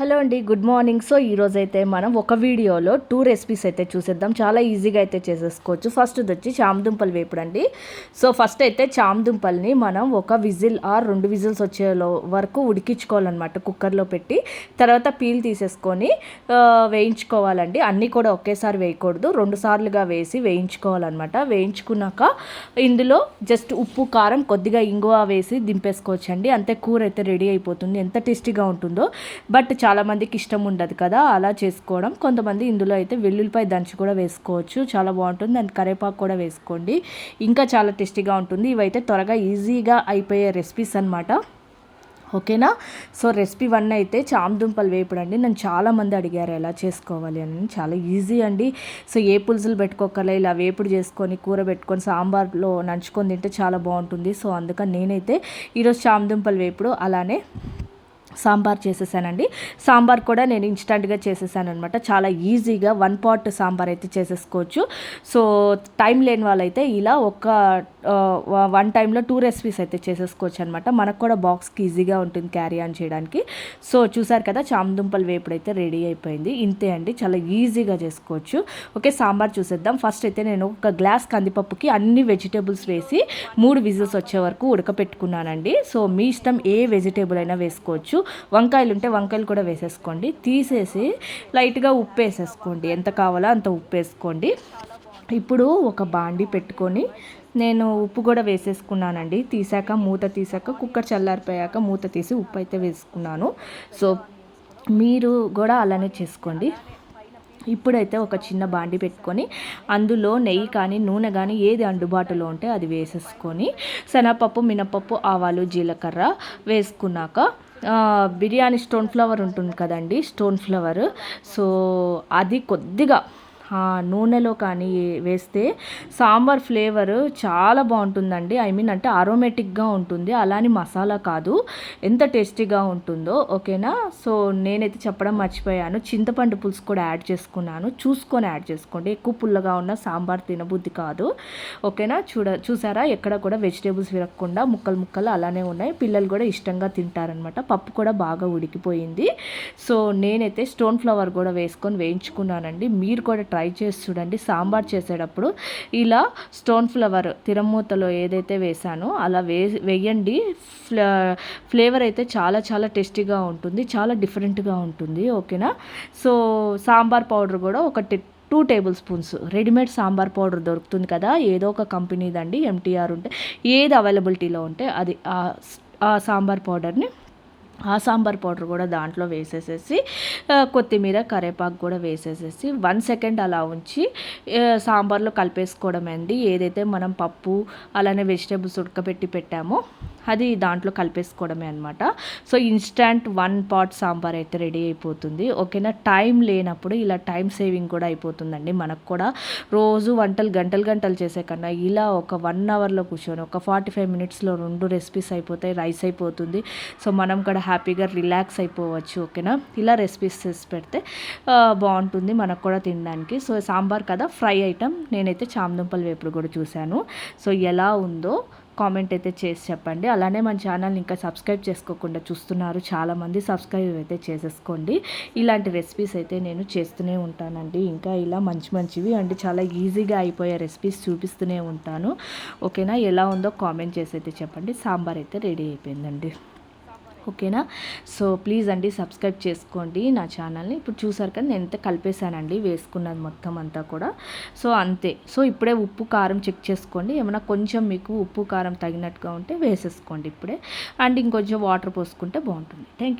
Hello అండి good morning. So ఈరోజు అయితే మనం ఒక వీడియోలో టూ రెసిపీస్ అయితే చూసేద్దాం. చాలా ఈజీగా అయితే చేసేసుకోవచ్చు. ఫస్ట్ వచ్చి చామదుంపలు వేపుడు అండి సో ఫస్ట్ అయితే చామదుంపల్ని మనం ఒక విజిల్ ఆర్ రెండు విజిల్స్ వచ్చే వరకు ఉడికించుకోవాలన్నమాట కుక్కర్లో పెట్టి. తర్వాత పీల్ తీసేసుకొని వేయించుకోవాలండి. అన్నీ కూడా ఒకేసారి వేయకూడదు. రెండు సార్లుగా వేసి వేయించుకోవాలన్నమాట. వేయించుకున్నాక ఇందులో జస్ట్ ఉప్పు కారం కొద్దిగా ఇంగువ వేసి దింపేసుకోవచ్చండి. అంతే కూర అయితే రెడీ అయిపోతుంది. ఎంత టేస్టీగా ఉంటుందో. బట్ చాలామందికి ఇష్టం ఉండదు కదా అలా చేసుకోవడం. కొంతమంది ఇందులో అయితే వెల్లుల్లిపాయ దంచి కూడా వేసుకోవచ్చు. చాలా బాగుంటుంది. అండ్ కరేపాకు కూడా వేసుకోండి. ఇంకా చాలా టేస్టీగా ఉంటుంది. ఇవైతే త్వరగా ఈజీగా అయిపోయే రెసిపీస్ అనమాట ఓకేనా? సో రెసిపీ వన్ అయితే చామదుంపలు వేపుడు అండి నన్ను చాలామంది అడిగారు ఎలా చేసుకోవాలి అని. చాలా ఈజీ అండి. సో ఏ పులుసులు పెట్టుకోకలే ఇలా వేపుడు చేసుకొని కూర పెట్టుకొని సాంబార్లో నంచుకొని తింటే చాలా బాగుంటుంది. సో అందుకని నేనైతే ఈరోజు చామదుంపలు వేపుడు అలానే సాంబార్ చేసేసానండి. సాంబార్ కూడా నేను ఇన్స్టంట్గా చేసేసాను అనమాట చాలా ఈజీగా వన్ పాట్ సాంబార్ అయితే చేసేసుకోవచ్చు. సో టైం లేని వాళ్ళైతే ఇలా ఒక వన్ టైంలో టూ రెసిపీస్ అయితే చేసేసుకోవచ్చు అనమాట మనకు కూడా బాక్స్కి ఈజీగా ఉంటుంది క్యారీ ఆన్ చేయడానికి. సో చూసారు కదా చామదుంపలు వేపుడు అయితే రెడీ అయిపోయింది. ఇంతే అండి. చాలా ఈజీగా చేసుకోవచ్చు. ఓకే సాంబార్ చూసేద్దాం. ఫస్ట్ అయితే నేను ఒక గ్లాస్ కందిపప్పుకి అన్ని వెజిటేబుల్స్ వేసి మూడు విజిల్స్ వచ్చే వరకు ఉడకపెట్టుకున్నానండి. సో మీ ఇష్టం ఏ వెజిటేబుల్ అయినా వేసుకోవచ్చు. వంకాయలు ఉంటే వంకాయలు కూడా వేసేసుకోండి. తీసేసి లైట్గా ఉప్పు వేసేసుకోండి ఎంత కావాలో అంత ఉప్పు వేసుకోండి ఇప్పుడు ఒక బాండి పెట్టుకొని నేను ఉప్పు కూడా వేసేసుకున్నానండి. తీసాక మూత తీసాక కుక్కర్ చల్లారిపోయాక మూత తీసి ఉప్పు అయితే వేసుకున్నాను. సో మీరు కూడా అలానే చేసుకోండి. ఇప్పుడైతే ఒక చిన్న బాండి పెట్టుకొని అందులో నెయ్యి కానీ నూనె కానీ ఏది అందుబాటులో ఉంటే అది వేసేసుకొని శనగపప్పు మినపప్పు ఆవాలు జీలకర్ర వేసుకున్నాక బిర్యానీ స్టోన్ ఫ్లవర్ ఉంటుంది కదండి స్టోన్ ఫ్లవర్. సో అది కొద్దిగా నూనెలో కానీ వేస్తే సాంబార్ ఫ్లేవర్ చాలా బాగుంటుందండి. ఐ మీన్ అంటే అరోమేటిక్గా ఉంటుంది. అలాని మసాలా కాదు. ఎంత టేస్టీగా ఉంటుందో ఓకేనా? సో నేనైతే చెప్పడం మర్చిపోయాను. చింతపండు పులుసు కూడా యాడ్ చేసుకున్నాను. చూసుకొని యాడ్ చేసుకోండి. ఎక్కువ పుల్లగా ఉన్న సాంబార్ తినబుద్ధి కాదు. ఓకేనా? చూడ చూసారా? ఎక్కడ కూడా వెజిటేబుల్స్ విరగకుండా ముక్కలు ముక్కలు అలానే ఉన్నాయి. పిల్లలు కూడా ఇష్టంగా తింటారనమాట. పప్పు కూడా బాగా ఉడికిపోయింది. సో నేనైతే స్టోన్ ఫ్లవర్ కూడా వేసుకొని వేయించుకున్నానండి. మీరు కూడా ట్రై ట్రై చేసి చూడండి సాంబార్ చేసేటప్పుడు ఇలా స్టోన్ ఫ్లవర్ తిరమూతలో ఏదైతే వేసానో అలా వే వేయండి. ఫ్లేవర్ అయితే చాలా చాలా టేస్టీగా ఉంటుంది చాలా డిఫరెంట్గా ఉంటుంది ఓకేనా? సో సాంబార్ పౌడర్ కూడా ఒక two tablespoons. Readymade sambar powder దొరుకుతుంది కదా ఏదో ఒక కంపెనీదండి ఎంటీఆర్ ఉంటే ఏది అవైలబిలిటీలో ఉంటే అది ఆ సాంబార్ పౌడర్ని ఆ సాంబార్ పౌడర్ కూడా దాంట్లో వేసేసేసి కొత్తిమీర కరేపాకు కూడా వేసేసేసి వన్ సెకండ్ అలా ఉంచి సాంబార్లో కలిపేసుకోవడం అండి ఏదైతే మనం పప్పు అలానే వెజిటేబుల్స్ ఉడకబెట్టి పెట్టామో అది దాంట్లో కలిపేసుకోవడమే అనమాట so instant one pot sambar అయితే రెడీ అయిపోతుంది. ఓకేనా? టైం లేనప్పుడు ఇలా టైం సేవింగ్ కూడా అయిపోతుందండి. మనకు కూడా రోజు వంటలు గంటలు గంటలు చేసే కన్నా ఇలా ఒక వన్ అవర్లో కూర్చొని ఒక ఫార్టీ ఫైవ్ మినిట్స్లో రెండు రెసిపీస్ అయిపోతాయి రైస్ అయిపోతుంది. సో మనం కూడా హ్యాపీగా రిలాక్స్ అయిపోవచ్చు. ఓకేనా? ఇలా రెసిపీస్ చేసి పెడితే బాగుంటుంది మనకు కూడా తినడానికి. సో సాంబార్ కదా ఫ్రై ఐటమ్. నేనైతే చామదుంపలు వేపుడు కూడా చూశాను. సో ఎలా ఉందో కామెంట్ అయితే చేసి చెప్పండి. అలానే మన ఛానల్ని ఇంకా సబ్స్క్రైబ్ చేసుకోకుండా చూస్తున్నారు చాలామంది సబ్స్క్రైబ్ అయితే చేసేసుకోండి. ఇలాంటి రెసిపీస్ అయితే నేను చేస్తూనే ఉంటానండి. ఇంకా ఇలా మంచి మంచివి అండ్ చాలా ఈజీగా అయిపోయే రెసిపీస్ చూపిస్తూనే ఉంటాను. ఓకేనా? ఎలా ఉందో కామెంట్ చేసి అయితే చెప్పండి. సాంబార్ అయితే రెడీ అయిపోయిందండి. ఓకేనా? సో ప్లీజ్ అండి సబ్స్క్రైబ్ చేసుకోండి నా ఛానల్ని. ఇప్పుడు చూసారు కదా నేను ఎంత కలిపేశానండి వేసుకున్నది మొత్తం అంతా కూడా. సో అంతే. సో ఇప్పుడే ఉప్పు కారం చెక్ చేసుకోండి. ఏమైనా కొంచెం మీకు ఉప్పు కారం తగినట్టుగా ఉంటే వేసేసుకోండి ఇప్పుడే. అండ్ ఇంకొంచెం వాటర్ పోసుకుంటే బాగుంటుంది. థ్యాంక్